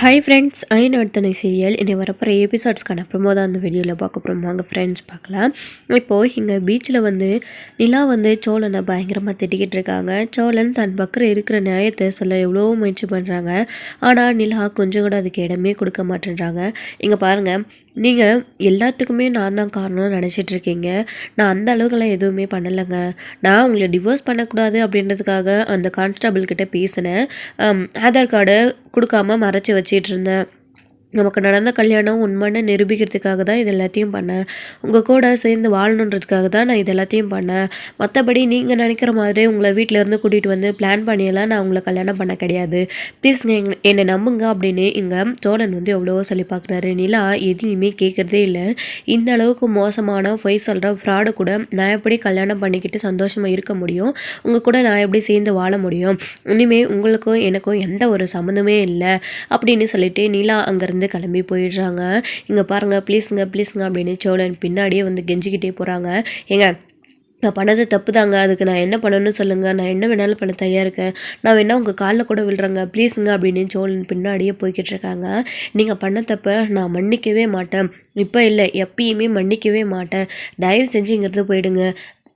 Hi friends I serial இனி வரப்போகிற எபிசோட்ஸ்க்கான promo தான் அந்த வீடியோவில் பார்க்க போகிறோம் வாங்க ஃப்ரெண்ட்ஸ் பார்க்கலாம். இப்போது இங்கே பீச்சில் வந்து நிலா வந்து சோழனை பயங்கரமாக திட்டிக்கிட்டு இருக்காங்க. சோழன் தன் பக்கம் இருக்கிற நியாயத்தை சொல்ல எவ்வளோ முயற்சி பண்ணுறாங்க ஆனால் நிலா கொஞ்சம் கூட அதுக்கு இடமே கொடுக்க மாட்டேன்றாங்க. இங்கே பாருங்கள் நீங்கள் எல்லாத்துக்குமே நான் தான் காரணம்னு நினச்சிட்டு இருக்கீங்க நான் அந்த அளவுக்குலாம் எதுவுமே பண்ணலைங்க. நான் உங்களை டிவோர்ஸ் பண்ணக்கூடாது அப்படின்றதுக்காக அந்த கான்ஸ்டபிள் கிட்ட பேசினேன். ஆதார் கார்டை கொடுக்காம மறைச்சி வச்சிட்டு இருந்தேன் நமக்கு நடந்த கல்யாணம் உண்மைன்னு நிரூபிக்கிறதுக்காக தான் இது எல்லாத்தையும் பண்ணேன் உங்கள் கூட சேர்ந்து வாழணுன்றதுக்காக தான் நான் இது எல்லாத்தையும் பண்ணேன் மற்றபடி நீங்கள் நினைக்கிற மாதிரி உங்களை வீட்டில் இருந்து கூட்டிகிட்டு வந்து பிளான் பண்ணியெல்லாம் நான் உங்களை கல்யாணம் பண்ண கிடையாது. ப்ளீஸ்ங்க எங் என்னை நம்புங்க அப்படின்னு இங்கே சோழன் வந்து எவ்வளவோ சொல்லி பார்க்குறாரு. நிலா எதையுமே கேட்குறதே இல்லை. இந்த அளவுக்கு மோசமான பொய் சொல்கிற ஃப்ராடு கூட நான் எப்படி கல்யாணம் பண்ணிக்கிட்டு சந்தோஷமாக இருக்க முடியும்? உங்கள் கூட நான் எப்படி சேர்ந்து வாழ முடியும்? இனிமேல் உங்களுக்கும் எனக்கும் எந்த ஒரு சம்மந்தமே இல்லை. அப்படின்னு சொல்லிட்டு நிலா அங்கேருந்து கிளம்பி போயிடுறாங்க. இங்கே பாருங்கள் ப்ளீஸுங்க ப்ளீஸுங்க அப்படின்னு சோழன் பின்னாடியே வந்து கெஞ்சிக்கிட்டே போகிறாங்க ஏங்க நான் பண்ணது தப்பு தாங்க அதுக்கு நான் என்ன பண்ணணும்னு சொல்லுங்கள் நான் என்ன வேணாலும் பண்ண தயாராக இருக்கேன். நான் வேணா உங்கள் காலில் கூட விழுறேங்க. ப்ளீஸுங்க அப்படின்னு சோழன் பின்னாடியே போய்கிட்டு இருக்காங்க. நீங்கள் பண்ண தப்ப நான் மன்னிக்கவே மாட்டேன். இப்போ இல்லை எப்பயுமே மன்னிக்கவே மாட்டேன். தயவு செஞ்சு இங்கிறது போயிடுங்க.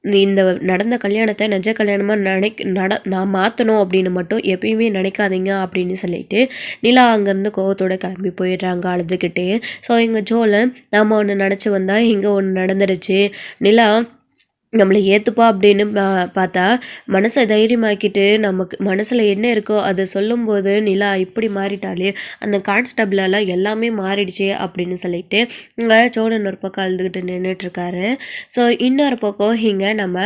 இந்த நடந்த கல்யாணத்தை நிஜ கல்யாணமாக நினைக்க நட நான் மாற்றணும் அப்படின்னு மட்டும் எப்பயுமே நினைக்காதீங்க அப்படின்னு சொல்லிட்டு நிலா அங்கேருந்து கோவத்தோடு கிளம்பி போயிடுறாங்க அழுதுகிட்டே. ஸோ எங்கள் ஜோவில் நாம் ஒன்று நினச்சி வந்தால் இங்கே ஒன்று நடந்துருச்சு. நிலா நம்மளை ஏற்றுப்பா அப்படின்னு பா- பார்த்தா மனசை தைரியமாக்கிட்டு நமக்கு மனசில் என்ன இருக்கோ அதை சொல்லும்போது நிலா இப்படி மாறிட்டாலே அந்த கான்ஸ்டபிளெல்லாம் எல்லாமே மாறிடுச்சு அப்படின்னு சொல்லிட்டு இங்கே சோழன் ஒரு பக்கம் அழுதுகிட்டு நின்றுட்டுருக்காரு ஸோ இன்னொரு பக்கம் இங்கே நம்ம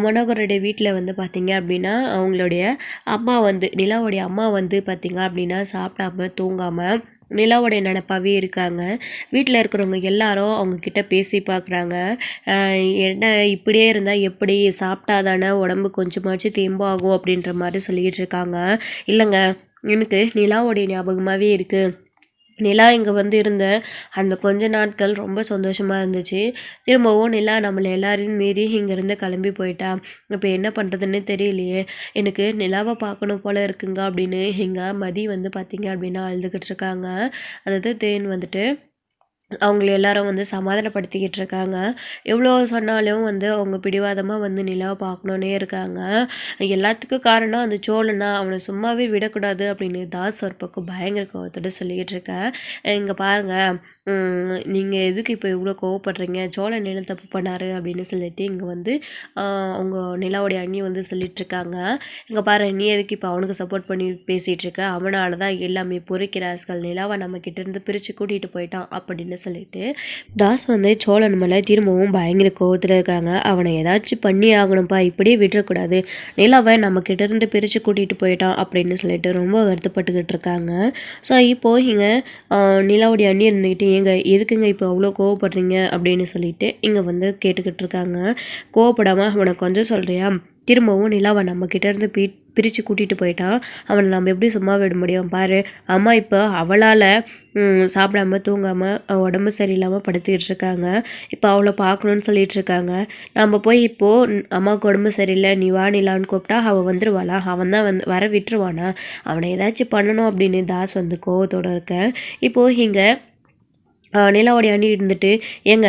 மனோகருடைய வீட்டில் வந்து பார்த்திங்க அப்படின்னா அவங்களுடைய அம்மா வந்து நிலாவுடைய அம்மா வந்து பார்த்திங்க அப்படின்னா சாப்பிடாம தூங்காமல் நிலாவுடைய நினப்பாகவே இருக்காங்க. வீட்டில் இருக்கிறவங்க எல்லாரும் அவங்கக்கிட்ட பேசி பார்க்குறாங்க என்ன இப்படியே இருந்தால் எப்படி? சாப்பிட்டா தானே உடம்பு கொஞ்சமாச்சும் தெம்பாகும் அப்படின்ற மாதிரி சொல்லிக்கிட்டு இருக்காங்க. இல்லைங்க எனக்கு நிலாவுடைய ஞாபகமாகவே இருக்குது நிலா இங்கே வந்து இருந்த அந்த கொஞ்ச நாட்கள் ரொம்ப சந்தோஷமாக இருந்துச்சு. திரும்பவும் நிலா நம்மளை எல்லாரையும் மீறி இங்கேருந்து கிளம்பி போயிட்டா. இப்போ என்ன பண்ணுறதுன்னு தெரியலையே. எனக்கு நிலாவை பார்க்கணும் போல் இருக்குங்க அப்படின்னு இங்கே மதி வந்து பார்த்தீங்க அப்படின்னா அழுதுகிட்டு இருக்காங்க. அதாவது தேன் வந்துட்டு அவங்கள எல்லாரும் வந்து சமாதானப்படுத்திக்கிட்டு இருக்காங்க எவ்வளோ சொன்னாலும் வந்து அவங்க பிடிவாதமாக வந்து நிலாவை பார்க்கணுன்னே இருக்காங்க. எல்லாத்துக்கும் காரணம் அந்த சோழனா அவனை சும்மாவே விடக்கூடாது அப்படின்னு தாஸ் ஒரு பக்கம் பயங்கர கோவத்தோட சொல்லிக்கிட்டு இருக்க இங்கே பாருங்கள் நீங்கள் எதுக்கு இப்போ இவ்வளோ கோவப்படுறீங்க? சோழன் என்ன தப்பு பண்ணாரு? அப்படின்னு சொல்லிட்டு இங்கே வந்து அவங்க நிலாவுடைய அண்ணி வந்து சொல்லிகிட்ருக்காங்க இங்கே பாரு நீ எதுக்கு இப்போ அவனுக்கு சப்போர்ட் பண்ணி பேசிகிட்டு அவனால் தான் எல்லாமே பொறுக்கிறாஸ்கள் நிலாவை நம்ம பிரித்து கூட்டிகிட்டு போயிட்டான் அப்படின்னு சொல்லிட்டு தாஸ் வந்து சோழன் மேலே திரும்பவும் பயங்கர கோவத்தில் இருக்காங்க. அவனை ஏதாச்சும் பண்ணி ஆகணும்ப்பா இப்படியே விட்டுறக்கூடாது நிலாவை நம்ம பிரித்து கூட்டிகிட்டு போயிட்டான் அப்படின்னு சொல்லிட்டு ரொம்ப வருத்தப்பட்டுக்கிட்டு இருக்காங்க ஸோ இப்போது இங்கே நிலாவுடைய அண்ணி இருந்துக்கிட்டு ஏங்க எதுக்குங்க இப்போ அவ்வளோ கோவப்படுறீங்க? அப்படின்னு சொல்லிட்டு இங்கே வந்து கேட்டுக்கிட்டு இருக்காங்க கோவப்படாமல் அவனை கொஞ்சம் சொல்கிறியா திரும்பவும் நிலாவை நம்ம இருந்து பி பிரித்து கூட்டிகிட்டு போயிட்டான் அவனை நம்ம எப்படி சும்மா விட முடியும்? பாரு அம்மா இப்போ அவளால் சாப்பிடாம தூங்காமல் உடம்பு சரியில்லாமல் படுத்துக்கிட்டு இருக்காங்க இப்போ அவளை பார்க்கணுன்னு சொல்லிட்டு இருக்காங்க நம்ம போய் இப்போது அம்மாவுக்கு உடம்பு சரியில்லை நீ வா நிலான்னு கூப்பிட்டா அவள் வந்துடுவாளா அவன் தான் வந்து வர விட்டுருவானா? அவனை ஏதாச்சும் பண்ணணும் அப்படின்னு தாஸ் வந்து கோவத்தோடு இருக்க இப்போது இங்கே நிலாவுடைய அண்டி இருந்துட்டு ஏங்க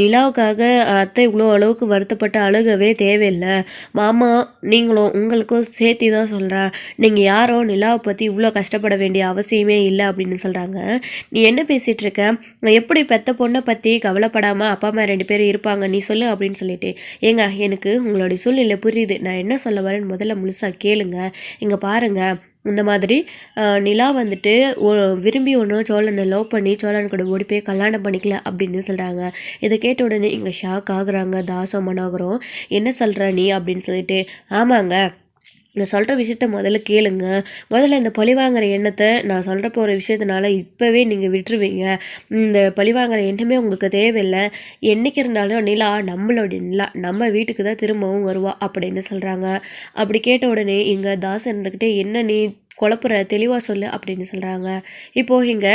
நிலாவுக்காக அத்தை இவ்வளோ அளவுக்கு வருத்தப்பட்டு அழுகவே தேவையில்லை. மாமா நீங்களும் உங்களுக்கும் சேர்த்தி தான் சொல்கிறேன் நீங்கள் யாரோ நிலாவை பற்றி இவ்வளோ கஷ்டப்பட வேண்டிய அவசியமே இல்லை அப்படின்னு சொல்கிறாங்க நீ என்ன பேசிகிட்டு இருக்க? எப்படி பெத்த பொண்ணை பற்றி கவலைப்படாமல் அப்பா அம்மா ரெண்டு பேரும் இருப்பாங்க நீ சொல்லு அப்படின்னு சொல்லிட்டு. ஏங்க எனக்கு உங்களுடைய சூழ்நிலை புரியுது. நான் என்ன சொல்ல வரேன்னு முதல்ல முழுசாக கேளுங்க. இங்கே பாருங்கள் இந்த மாதிரி நிலா வந்துட்டு விரும்பி ஒன்றும் சோழனை லவ் பண்ணி சோழன் கூட ஓடி போய் கல்யாணம் பண்ணிக்கல அப்படின்னு சொல்கிறாங்க இதை கேட்ட உடனே இங்கே ஷாக் ஆகுறாங்க. தாசம் மனோகரம் என்ன சொல்கிற நீ? அப்படின்னு சொல்லிட்டு ஆமாங்க நான் சொல்கிற விஷயத்த முதல்ல கேளுங்க. முதல்ல இந்த பழி வாங்குற எண்ணத்தை நான் சொல்கிற போகிற விஷயத்தினால இப்போவே நீங்கள் விட்டுருவீங்க. இந்த பழி வாங்குற எண்ணமே உங்களுக்கு தேவையில்லை. என்றைக்கு இருந்தாலும் நிலா நம்மளுடைய நிலா நம்ம வீட்டுக்கு தான் திரும்பவும் வருவா அப்படின்னு சொல்கிறாங்க அப்படி கேட்ட உடனே இங்கே தாஸ் இருந்துக்கிட்டே என்ன நீ குழப்புற? தெளிவாக சொல்லு அப்படின்னு சொல்கிறாங்க இப்போது இங்கே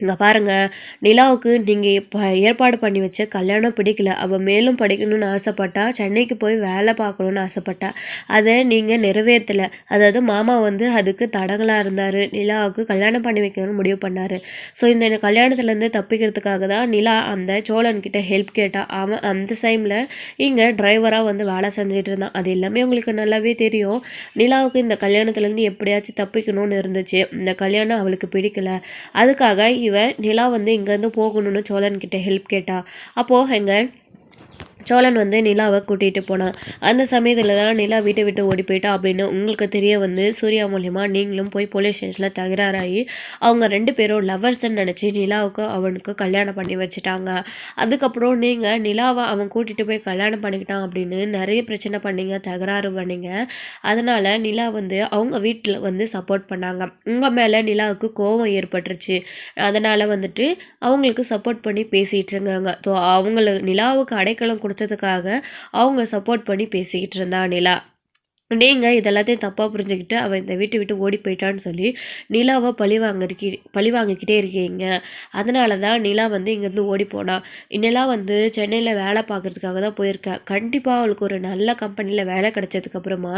இங்கே பாருங்கள் நிலாவுக்கு நீங்கள் இப்போ ஏற்பாடு பண்ணி வச்ச கல்யாணம் பிடிக்கல. அவள் மேலும் படிக்கணும்னு ஆசைப்பட்டா சென்னைக்கு போய் வேலை பார்க்கணுன்னு ஆசைப்பட்டா. அதை நீங்கள் நிறைவேற்றலை. அதாவது மாமா வந்து அதுக்கு தடங்களாக இருந்தார். நிலாவுக்கு கல்யாணம் பண்ணி வைக்கணும்னு முடிவு பண்ணார். ஸோ இந்த கல்யாணத்துலேருந்து தப்பிக்கிறதுக்காக தான் நிலா அந்த சோழன்கிட்ட ஹெல்ப் கேட்டா. அவன் அந்த டைமில் இங்கே டிரைவராக வந்து வேலை செஞ்சுட்டு இருந்தான். அது எல்லாமே உங்களுக்கு நல்லாவே தெரியும். நிலாவுக்கு இந்த கல்யாணத்துலேருந்து எப்படியாச்சும் தப்பிக்கணும்னு இருந்துச்சு. இந்த கல்யாணம் அவளுக்கு பிடிக்கல. அதுக்காக இவன் நிலா வந்து இங்கேருந்து போகணும்னு சோழன் கிட்ட ஹெல்ப் கேட்டா. அப்போது எங்கள் சோழன் வந்து நிலாவை கூட்டிகிட்டு போனான் அந்த சமயத்தில் தான் நிலா வீட்டை விட்டு ஓடி போயிட்டா அப்படின்னு உங்களுக்கு தெரிய வந்து சூர்யா மூலியமாக நீங்களும் போய் போலீஸ் ஸ்டேஷனில் தகராறாகி அவங்க ரெண்டு பேரும் லவர்ஸ்ன்னு நினச்சி நிலாவுக்கு அவனுக்கு கல்யாணம் பண்ணி வச்சுட்டாங்க. அதுக்கப்புறம் நீங்கள் நிலாவை அவன் கூட்டிகிட்டு போய் கல்யாணம் பண்ணிக்கிட்டான் அப்படின்னு நிறைய பிரச்சனை பண்ணீங்க தகராறு பண்ணீங்க. அதனால் நிலா வந்து அவங்க வீட்டில் வந்து சப்போர்ட் பண்ணாங்க. உங்கள் மேலே நிலாவுக்கு கோபம் ஏற்பட்டுருச்சு. அதனால் வந்துட்டு அவங்களுக்கு சப்போர்ட் பண்ணி பேசிகிட்டு இருக்காங்க ஸோ அவங்களுக்கு நிலாவுக்கு அடைக்கலம் கொடுத்து கொடுத்ததுக்காக அவங்க சப்போர்ட் பண்ணி பேசிக்கிட்டு இருந்தா நிலா. நீங்கள் இதெல்லாத்தையும் தப்பாக புரிஞ்சுக்கிட்டு அவன் இந்த வீட்டை விட்டு ஓடி போயிட்டான்னு சொல்லி நிலாவை பழி வாங்கிருக்கி பழி வாங்கிக்கிட்டே இருக்கீங்க. அதனால தான் நிலா வந்து இங்கேருந்து ஓடி போனான் நிலா வந்து சென்னையில் வேலை பார்க்குறதுக்காக தான் போயிருக்கா. கண்டிப்பாக அவளுக்கு ஒரு நல்ல கம்பெனியில் வேலை கிடைச்சதுக்கப்புறமா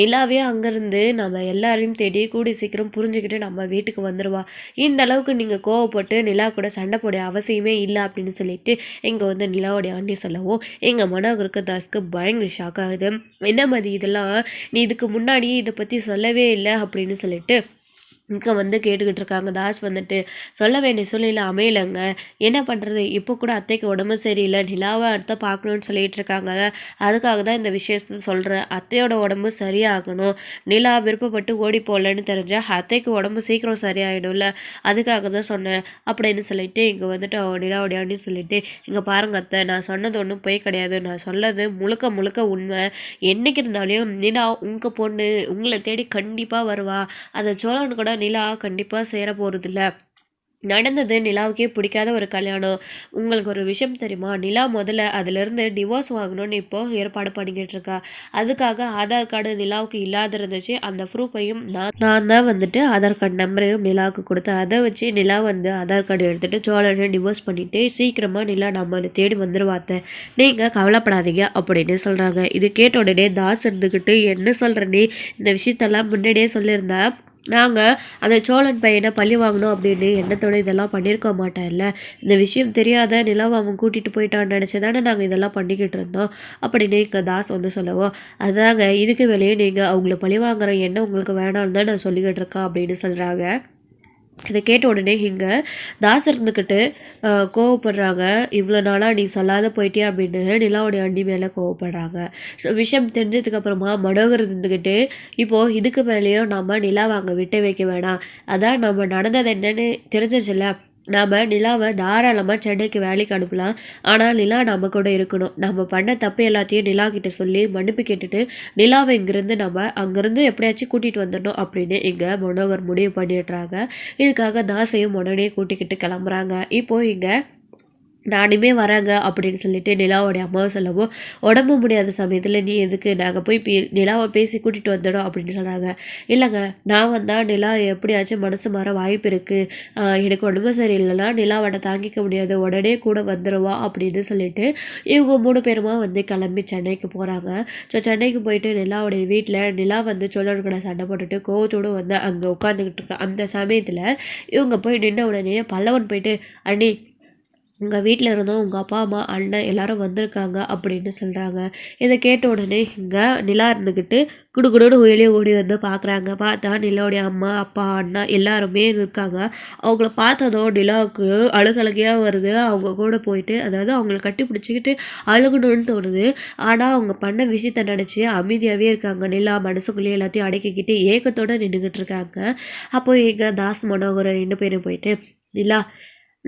நிலாவே அங்கேருந்து நம்ம எல்லாரையும் தேடி கூடி சீக்கிரம் புரிஞ்சுக்கிட்டு நம்ம வீட்டுக்கு வந்துடுவா இந்த அளவுக்கு நீங்கள் கோவப்பட்டு நிலா கூட சண்டை போட அவசியமே இல்லை அப்படின்னு சொல்லிட்டு இங்கே வந்து நிலாவுடைய ஆண்டி சொல்லவும் எங்கள் மனோகருக்கு தாஸ்க்கு பயங்கர ஷாக் ஆகுது. என்ன மாதிரி இதெல்லாம் நீ இதுக்கு முன்னாடி இதை பற்றி சொல்லவே இல்லை அப்படின்னு சொல்லிட்டு இங்கே வந்து கேட்டுக்கிட்டு இருக்காங்க. தாஸ் வந்துட்டு சொல்ல வேண்டிய சூழ்நிலை அமையலைங்க. என்ன பண்ணுறது இப்போ கூட அத்தைக்கு உடம்பு சரியில்லை. நிலாவை அடுத்த பார்க்கணுன்னு சொல்லிட்டு இருக்காங்க. அதுக்காக தான் இந்த விஷயத்த சொல்கிறேன் அத்தையோட உடம்பு சரியாகணும். நிலா விருப்பப்பட்டு ஓடி போகலன்னு தெரிஞ்சால் அத்தைக்கு உடம்பு சீக்கிரம் சரியாயிடும்ல. அதுக்காக தான் சொன்னேன். அப்படின்னு சொல்லிட்டு இங்கே வந்துட்டு நிலாவுடையான்னு சொல்லிட்டு இங்கே பாருங்க அத்தை. நான் சொன்னது ஒன்றும் போய் கிடையாது. நான் சொன்னது முழுக்க முழுக்க உண்மை. என்னைக்கு இருந்தாலும் நிலா உங்கள் பொண்ணு உங்களை தேடி கண்டிப்பாக வருவா. அதை சோழன் கூட நிலா கண்டிப்பாக சேர போகிறதில்ல நடந்தது நிலாவுக்கே பிடிக்காத ஒரு கல்யாணம். உங்களுக்கு ஒரு விஷயம் தெரியுமா? நிலா முதல்ல அதுலேருந்து டிவோர்ஸ் வாங்கணும்னு இப்போ ஏற்பாடு பண்ணிக்கிட்டு இருக்கா. அதுக்காக ஆதார் கார்டு நிலாவுக்கு இல்லாத இருந்துச்சு அந்த ப்ரூஃபையும் நான் நான் தான் வந்துட்டு ஆதார் கார்டு நம்பரையும் நிலாவுக்கு கொடுத்தேன். அதை வச்சு நிலா வந்து ஆதார் கார்டு எடுத்துகிட்டு சோழனை டிவோர்ஸ் பண்ணிவிட்டு சீக்கிரமாக நிலா நம்மளை தேடி வந்துடுவாத்த நீங்கள் கவலைப்படாதீங்க அப்படின்னு சொல்கிறாங்க இது கேட்ட உடனே தாஸ் இருந்துக்கிட்டு என்ன சொல்கிறனே இந்த விஷயத்தெல்லாம் முன்னாடியே சொல்லியிருந்தா நாங்கள் அந்த சோழன் பையனை பழி வாங்கணும் அப்படின்னு எண்ணத்தோட இதெல்லாம் பண்ணியிருக்க மாட்டேன்ல. இந்த விஷயம் தெரியாத நிலவை அவன் கூட்டிகிட்டு போயிட்டான்னு நினச்சி தானே நாங்கள் இதெல்லாம் பண்ணிக்கிட்டு இருந்தோம். அப்படின்னு இங்கே தாஸ் வந்து சொல்லவோ அதாங்க இதுக்கு வெளியே நீங்கள் அவங்கள பழி வாங்குற எண்ணம் உங்களுக்கு வேணாம்னு தான் நான் சொல்லிக்கிட்டு இருக்கேன் அப்படின்னு சொல்கிறாங்க இதை கேட்ட உடனே இங்கே தாஸ் இருந்துக்கிட்டு கோவப்படுறாங்க. இவ்வளோ நாளாக நீ சொல்லாத போயிட்டே அப்படின்னு நிலாவுடைய அண்டி மேலே கோவப்படுறாங்க. ஸோ விஷயம் தெரிஞ்சதுக்கப்புறமா மனோகர் இருந்துக்கிட்டு இப்போது இதுக்கு மேலேயும் நம்ம நிலாவை அங்கே விட்டு வைக்க வேணாம். அதான் நம்ம நடந்தது என்னன்னு தெரிஞ்சிச்சுல்ல? நாம் நிலாவை தாராளமாக சென்னைக்கு வேலைக்கு அனுப்பலாம். ஆனால் நிலா நம்ம கூட இருக்கணும். நம்ம பண்ண தப்பு எல்லாத்தையும் நிலா கிட்ட சொல்லி மன்னிப்பு கேட்டுட்டு நிலாவை இங்கேருந்து நம்ம அங்கேருந்து எப்படியாச்சும் கூட்டிகிட்டு வந்துடணும் அப்படின்னு இங்கே மனோகர் முடிவு பண்ணிடுறாங்க. இதுக்காக தாசையும் உடனே கூட்டிக்கிட்டு கிளம்புறாங்க. இப்போது இங்கே நானுமே வரேங்க அப்படின்னு சொல்லிட்டு நிலாவோடைய அம்மாவை சொல்லவும் உடம்பு முடியாத சமயத்தில் நீ எதுக்கு? நாங்கள் போய் பே நிலாவை பேசி கூட்டிகிட்டு வந்துடும் அப்படின்னு சொன்னாங்க இல்லைங்க நான் வந்தால் நிலா எப்படியாச்சும் மனசு மாற வாய்ப்பு இருக்குது எனக்கு உடம்பு சரியில்லைனா நிலாவோட தாங்கிக்க முடியாது. உடனே கூட வந்துடுவா அப்படின்னு சொல்லிட்டு இவங்க மூணு பேருமா வந்து கிளம்பி சென்னைக்கு போகிறாங்க ஸோ சென்னைக்கு போயிட்டு நிலாவுடைய வீட்டில் நிலா வந்து சோழன் கூட சண்டை போட்டுட்டு கோவத்தோடு வந்து அங்கே உட்காந்துக்கிட்டு இருக்க அந்த சமயத்தில் இவங்க போய் நின்ன உடனே பல்லவன் போயிட்டு அண்ணி உங்கள் வீட்டில் இருந்தும் உங்கள் அப்பா அம்மா அண்ணன் எல்லாரும் வந்திருக்காங்க அப்படின்னு சொல்கிறாங்க இதை கேட்ட உடனே இங்கே நிலா இருந்துக்கிட்டு குடுகுடுன்னு வெளியே ஓடி வந்து பார்க்குறாங்க பார்த்தா நிலாவுடைய அம்மா அப்பா அண்ணா எல்லாருமே இருக்காங்க. அவங்கள பார்த்ததும் நிலாவுக்கு அழுகழுகையாக வருது. அவங்க கூட போயிட்டு அதாவது அவங்கள கட்டி பிடிச்சிக்கிட்டு அழுகணும்னு தோணுது. ஆனால் அவங்க பண்ண விஷயத்த நினச்சி அமைதியாகவே இருக்காங்க. நிலா மனசுக்குள்ளேயே எல்லாத்தையும் அடக்கிக்கிட்டு ஏக்கத்தோடு நின்றுக்கிட்டு இருக்காங்க. அப்போ எங்கள் தாஸ் மனோகர் ரெண்டு பேரும் போயிட்டு நிலா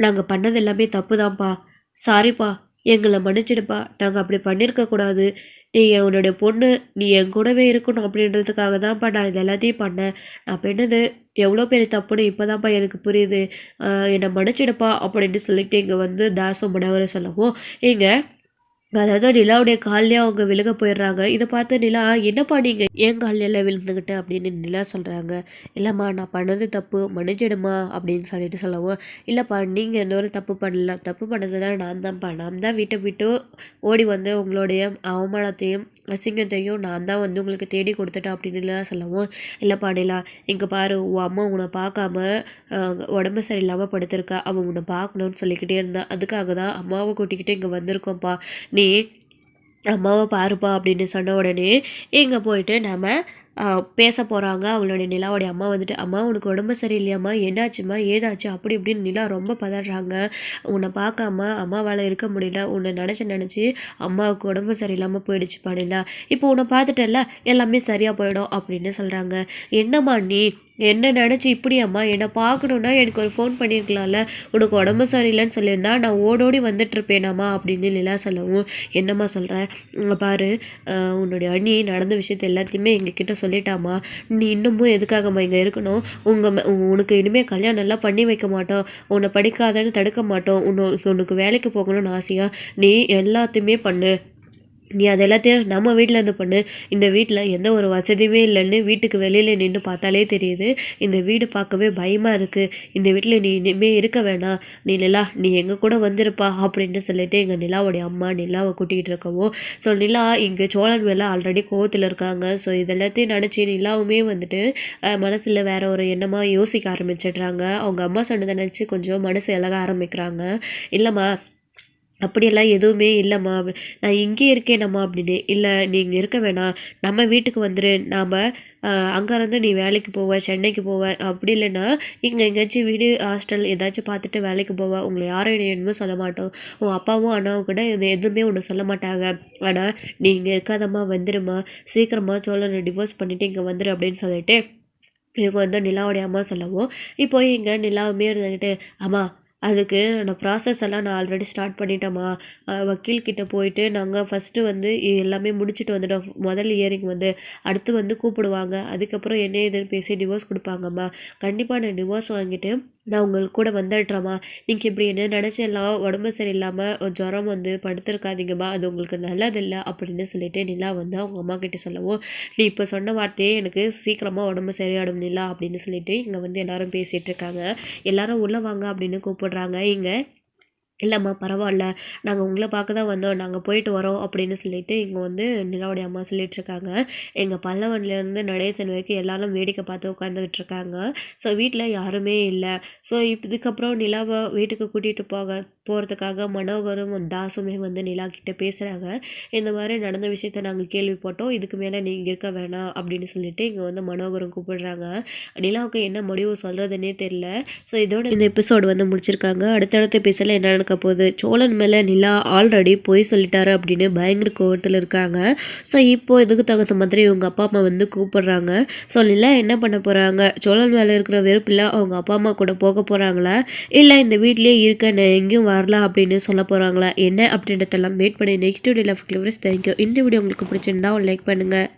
நாங்கள் பண்ணது எல்லாமே தப்பு தான்ப்பா சாரிப்பா எங்களை மன்னிச்சிடுப்பா. நாங்கள் அப்படி பண்ணியிருக்கக்கூடாது நீ உன்னுடைய பொண்ணு நீ என் கூடவே இருக்கணும் அப்படின்றதுக்காக தான்ப்பா நான் இது எல்லாத்தையும் பண்ணேன். நான் பண்ணது எவ்வளோ பெரிய தப்புன்னு இப்போ தான்ப்பா எனக்கு புரியுது. என்னை மன்னிச்சிடுப்பா அப்படின்னு சொல்லிட்டு இங்கே வந்து தாசம் மடவரை சொல்லவும் இங்கே அதாவது நிலாவுடைய கால்லேயே அவங்க விழுக போயிடுறாங்க. இதை பார்த்து நிலா என்னப்பா நீங்கள் என் காலையில் விழுந்துக்கிட்டு அப்படின்னு நிலா சொல்கிறாங்க இல்லைம்மா நான் பண்ணது தப்பு. மன்னிச்சிடுமா அப்படின்னு சொல்லிட்டு சொல்லவும் இல்லைப்பா நீங்கள் எந்த ஒரு தப்பு பண்ணல. தப்பு பண்ணதுலாம் நான் தான்ப்பா நான் தான் வீட்டை விட்டு ஓடி வந்து உங்களுடைய அவமானத்தையும் அசிங்கத்தையும் நான் தான் வந்து உங்களுக்கு தேடி கொடுத்துட்டேன் அப்படின்னு நிலா சொல்லவும் இல்லைப்பா நிலா இங்கே பாரு. உன் அம்மா உன்னை பார்க்காம உடம்பு சரியில்லாமல் படுத்திருக்கா. அவன் உன்னை பார்க்கணும்னு சொல்லிக்கிட்டே இருந்தான் அதுக்காக தான் அம்மாவை கூட்டிக்கிட்டு இங்கே வந்திருக்கோம்ப்பா. நீ அம்மாவை பாருப்பா அப்படின்னு சொன்ன உடனே இங்கே போயிட்டு நம்ம பேச போகிறாங்க அவங்களுடைய நிலாவுடைய அம்மா வந்துட்டு அம்மா உனக்கு உடம்பு சரியில்லையாம்மா? என்னாச்சும்மா? ஏதாச்சு? அப்படி இப்படின்னு நிலா ரொம்ப பதறாங்க. உன்னை பார்க்காம அம்மாவால் இருக்க முடியல. உன்னை நினச்சி நினச்சி அம்மாவுக்கு உடம்பு சரியில்லாமல் போயிடுச்சுப்பா நிலா. இப்போ உன்னை பார்த்துட்டல எல்லாமே சரியாக போயிடும் அப்படின்னு சொல்கிறாங்க என்னம்மா நீ? என்ன நினச்சி இப்படியாம்மா என்னை பார்க்கணுன்னா எனக்கு ஒரு ஃபோன் பண்ணியிருக்கலாம்ல உனக்கு உடம்பு சரியில்லைன்னு சொல்லியிருந்தா நான் ஓடோடி வந்துட்டுருப்பேனாம்மா அப்படின்னு நிலா சொல்லவும் என்னம்மா சொல்கிறேன் பாரு உன்னுடைய அண்ணி நடந்த விஷயத்த எல்லாத்தையுமே எங்ககிட்ட சொல்லிட்டாம்மா. நீ இன்னமும் எதுக்காகம்மா இங்கே இருக்கணும்? உங்கள் உனக்கு இனிமேல் கல்யாணம் எல்லாம் பண்ணி வைக்க மாட்டோம். உன்னை படிக்காதன்னு தடுக்க மாட்டோம். உன்னு உனக்கு வேலைக்கு போகணும்னு ஆசையாக நீ எல்லாத்தையுமே பண்ணு. நீ அது எல்லாத்தையும் நம்ம வீட்டில் இருந்து பண்ணு. இந்த வீட்டில் எந்த ஒரு வசதியுமே இல்லைன்னு வீட்டுக்கு வெளியில் நின்று பார்த்தாலே தெரியுது. இந்த வீடு பார்க்கவே பயமாக இருக்குது இந்த வீட்டில் நீ இனிமேல் இருக்க வேணாம். நீ நிலா நீ எங்கள் கூட வந்திருப்பா அப்படின்னு சொல்லிட்டு எங்கள் நிலாவுடைய அம்மா நிலாவை கூட்டிகிட்டு இருக்கவும் ஸோ நிலா இங்கே சோழன் மேலே ஆல்ரெடி கோவத்தில் இருக்காங்க. ஸோ இதெல்லாத்தையும் நினச்சி நிலாவுமே வந்துட்டு மனசில் வேற ஒரு எண்ணமாக யோசிக்க ஆரம்பிச்சிடுறாங்க. அவங்க அம்மா சொன்னதை நினச்சி கொஞ்சம் மனசு இலக ஆரம்பிக்கிறாங்க. இல்லைம்மா அப்படியெல்லாம் எதுவுமே இல்லைம்மா. நான் இங்கே இருக்கேனம்மா அப்படின்னு. இல்லை நீ இங்கே இருக்க வேணாம். நம்ம வீட்டுக்கு வந்துடு நாம் அங்கேருந்து நீ வேலைக்கு போவ சென்னைக்கு போவ. அப்படி இல்லைன்னா இங்கே எங்கேயாச்சும் வீடு ஹாஸ்டல் ஏதாச்சும் பார்த்துட்டு வேலைக்கு போவ. உங்களை யாரும் என்னை என்னமோ சொல்ல மாட்டோம். உன் அப்பாவும் அண்ணாவும் கூட இது எதுவுமே ஒன்று சொல்ல மாட்டாங்க. ஆனால் நீ இங்கே இருக்காதம்மா வந்துடுமா சீக்கிரமாக சோழனை டிவோர்ஸ் பண்ணிவிட்டு இங்கே வந்துடு அப்படின்னு சொல்லிட்டு இவங்க வந்து நிலாவுடைய அம்மா சொல்லவும் இப்போ இங்கே நிலாவுமே இருந்துக்கிட்டு அம்மா அதுக்கு நான் ப்ராசஸ் எல்லாம் நான் ஆல்ரெடி ஸ்டார்ட் பண்ணிட்டேம்மா. வக்கீல்கிட்ட வக்கீல் போயிட்டு நாங்கள் ஃபஸ்ட்டு வந்து எல்லாமே முடிச்சுட்டு வந்துட்டோம். முதல் இயரிங் வந்து அடுத்து வந்து கூப்பிடுவாங்க. அதுக்கப்புறம் என்ன ஏதுன்னு பேசி டிவோர்ஸ் கொடுப்பாங்கம்மா. கண்டிப்பாக நான் டிவோர்ஸ் வாங்கிட்டு நான் உங்களுக்கு கூட வந்துடுறேம்மா. நீங்கள் இப்படி என்ன நினச்சி எல்லாம் உடம்பு சரியில்லாமல் ஜுரம் வந்து படுத்திருக்காதீங்கம்மா. அது உங்களுக்கு நல்லதில்லை அப்படின்னு சொல்லிட்டு நிலா வந்து அவங்க அம்மா கிட்ட சொல்லவும் நீ இப்போ சொன்ன வார்த்தையே எனக்கு சீக்கிரமாக உடம்பு சரியாடும் நிலா அப்படின்னு சொல்லிட்டு இங்கே வந்து எல்லாரும் பேசிகிட்டு இருக்காங்க. எல்லாரும் உள்ளே வாங்க அப்படின்னு கூப்பிடுறாங்க இங்கே இல்லைம்மா பரவாயில்ல. நாங்கள் உங்களை பார்க்க தான் வந்தோம். நாங்கள் போயிட்டு வரோம் அப்படின்னு சொல்லிட்டு இங்கே வந்து நிலாவுடைய அம்மா சொல்லிகிட்ருக்காங்க எங்கள் பல்லவன்லேருந்து நடேசன் வரைக்கும் எல்லாரும் வேடிக்கை பார்த்து உட்காந்துக்கிட்டு இருக்காங்க. ஸோ வீட்டில் யாருமே இல்லை. ஸோ இப்போ இதுக்கப்புறம் நிலாவை வீட்டுக்கு கூட்டிகிட்டு போக போகிறதுக்காக மனோகரும் தாசுமே வந்து நிலா கிட்ட பேசுகிறாங்க இந்த மாதிரி நடந்த விஷயத்த நாங்கள் கேள்விப்பட்டோம். இதுக்கு மேலே நீங்கள் இருக்க வேணாம் அப்படின்னு சொல்லிட்டு இங்கே வந்து மனோகரம் கூப்பிடுறாங்க. நிலாவுக்கு என்ன முடிவு சொல்கிறதுனே தெரியல. ஸோ இதோட இந்த எபிசோடு வந்து முடிச்சிருக்காங்க. அடுத்தடுத்த எபிசோடில் என்ன நடக்க போகுது? சோழன் மேலே நிலா ஆல்ரெடி போய் சொல்லிட்டாரு அப்படின்னு பயங்கர கோவத்தில் இருக்காங்க. ஸோ இப்போ இதுக்கு தகுந்த மாதிரி இவங்க அப்பா அம்மா வந்து கூப்பிடுறாங்க. ஸோ நிலா என்ன பண்ண போகிறாங்க சோழன் மேலே இருக்கிற வெறுப்பில் அவங்க அப்பா அம்மா கூட போக போகிறாங்களா இல்லை இந்த வீட்லேயே இருக்க நான் எங்கேயும் வரல அப்படின்னு சொல்ல போகிறாங்களா என்ன அப்படின்றதெல்லாம் வெயிட் பண்ணி நெக்ஸ்ட் வீடியோவில் ஃபிளிவர்ஸ் தேங்க்யூ இந்த வீடியோ உங்களுக்கு பிடிச்சிருந்தா லைக் பண்ணுங்கள்